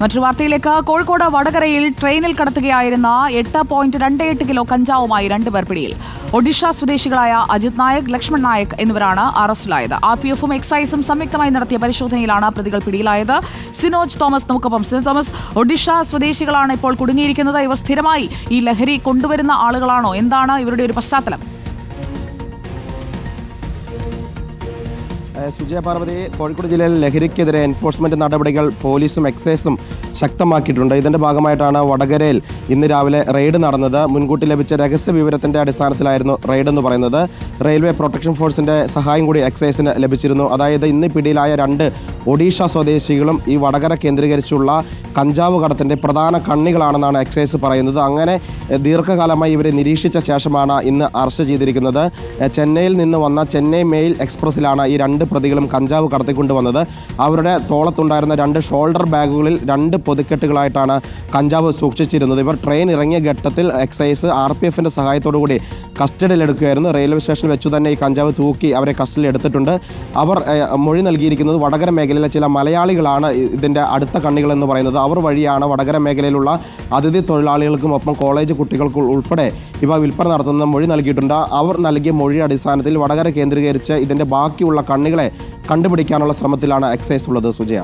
മറ്റൊരു വാർത്തയിലേക്ക് കോഴിക്കോട് വടകരയിൽ ട്രെയിനിൽ കടത്തുകയായിരുന്ന എട്ട് പോയിന്റ് രണ്ട് എട്ട് കിലോ കഞ്ചാവുമായി രണ്ടുപേർ പിടിയിൽ. ഒഡീഷ സ്വദേശികളായ അജിത് നായക് ലക്ഷ്മൺ നായക് എന്നിവരാണ് അറസ്റ്റിലായത്. ആർ പി എഫും എക്സൈസും സംയുക്തമായി നടത്തിയ പരിശോധനയിലാണ് പ്രതികൾ പിടിയിലായത്. സിനോജ് തോമസ് നമുക്കൊപ്പം സിനോജ് തോമസ് ഒഡീഷ സ്വദേശികളാണ് ഇപ്പോൾ കുടുങ്ങിയിരിക്കുന്നത്. ഇവർ സ്ഥിരമായി ഈ ലഹരി കൊണ്ടുവരുന്ന ആളുകളാണോ? എന്താണ് ഇവരുടെ ഒരു പശ്ചാത്തലം? സുജയ പാർവതി കോഴിക്കോട് ജില്ലയിൽ ലഹരിക്കെതിരെ എൻഫോഴ്സ്മെന്റ് നടപടികൾ പോലീസും എക്സൈസും ശക്തമാക്കിയിട്ടുണ്ട്. ഇതിന്റെ ഭാഗമായിട്ടാണ് വടകരയിൽ ഇന്ന് രാവിലെ റെയ്ഡ് നടന്നത്. മുൻകൂട്ടി ലഭിച്ച രഹസ്യ വിവരത്തിന്റെ അടിസ്ഥാനത്തിലായിരുന്നു റെയ്ഡ് എന്ന് പറയുന്നത്. റെയിൽവേ പ്രൊട്ടക്ഷൻ ഫോഴ്സിന്റെ സഹായം കൂടി എക്സൈസിന് ലഭിച്ചിരുന്നു. അതായത് ഇന്ന് പിടിയിലായ രണ്ട് ഒഡീഷ സ്വദേശികളും ഈ വടകര കേന്ദ്രീകരിച്ചുള്ള കഞ്ചാവ് കടത്തിന്റെ പ്രധാന കണ്ണികളാണെന്നാണ് എക്സൈസ് പറയുന്നത്. അങ്ങനെ ദീർഘകാലമായി ഇവരെ നിരീക്ഷിച്ച ശേഷമാണ് ഇന്ന് അറസ്റ്റ് ചെയ്തിരിക്കുന്നത്. ചെന്നൈയിൽ നിന്ന് വന്ന ചെന്നൈ മെയിൽ എക്സ്പ്രസ്സിലാണ് ഈ രണ്ട് പ്രതികളും കഞ്ചാവ് കടത്തിക്കൊണ്ടുവന്നത്. അവരുടെ തോളത്തുണ്ടായിരുന്ന രണ്ട് ഷോൾഡർ ബാഗുകളിൽ രണ്ട് പൊതുക്കെട്ടുകളായിട്ടാണ് കഞ്ചാവ് സൂക്ഷിച്ചിരുന്നത്. ഇവർ ട്രെയിൻ ഇറങ്ങിയ ഘട്ടത്തിൽ എക്സൈസ് ആർ പി എഫിന്റെ സഹായത്തോടു കൂടി കസ്റ്റഡിയിലെടുക്കുകയായിരുന്നു. റെയിൽവേ സ്റ്റേഷനിൽ വെച്ചു തന്നെ ഈ കഞ്ചാവ് തൂക്കി അവരെ കസ്റ്റഡിയിൽ എടുത്തിട്ടുണ്ട്. അവർ മൊഴി നൽകിയിരിക്കുന്നത് വടകര മേഖലയിലെ ചില മലയാളികളാണ് ഇതിന്റെ അടുത്ത കണ്ണികൾ എന്ന് പറയുന്നത്. അവർ വഴിയാണ് വടകര മേഖലയിലുള്ള അതിഥി തൊഴിലാളികൾക്കും ഒപ്പം കോളേജ് കുട്ടികൾക്കും ഉൾപ്പെടെ ഇവ വിൽപ്പന നടത്തുന്ന മൊഴി നൽകിയിട്ടുണ്ട്. അവർ നൽകിയ മൊഴി അടിസ്ഥാനത്തിൽ വടകര കേന്ദ്രീകരിച്ച് ഇതിന്റെ ബാക്കിയുള്ള കണ്ണികളെ കണ്ടുപിടിക്കാനുള്ള ശ്രമത്തിലാണ് എക്സൈസ് ഉള്ളത്. സുജയ